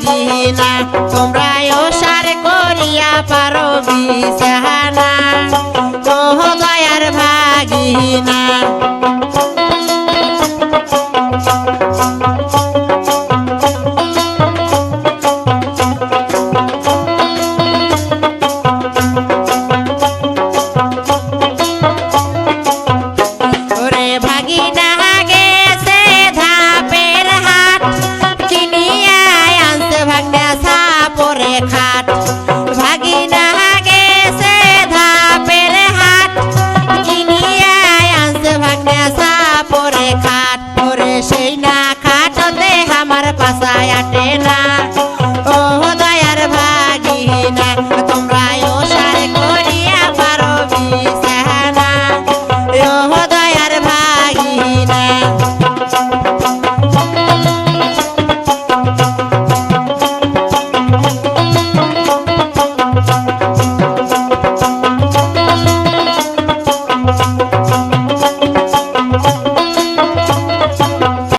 Medina তোমরা ওসার করিয়া পারো বিছানা। মহদয়ার ভাগিনা। পরে খাট। ভাগিনা গেছে ধাপের হাট। কিনিয়া আনছে ভাগনা সা খাট। পরে সেই না খাটতে আমার পাশায় আটে।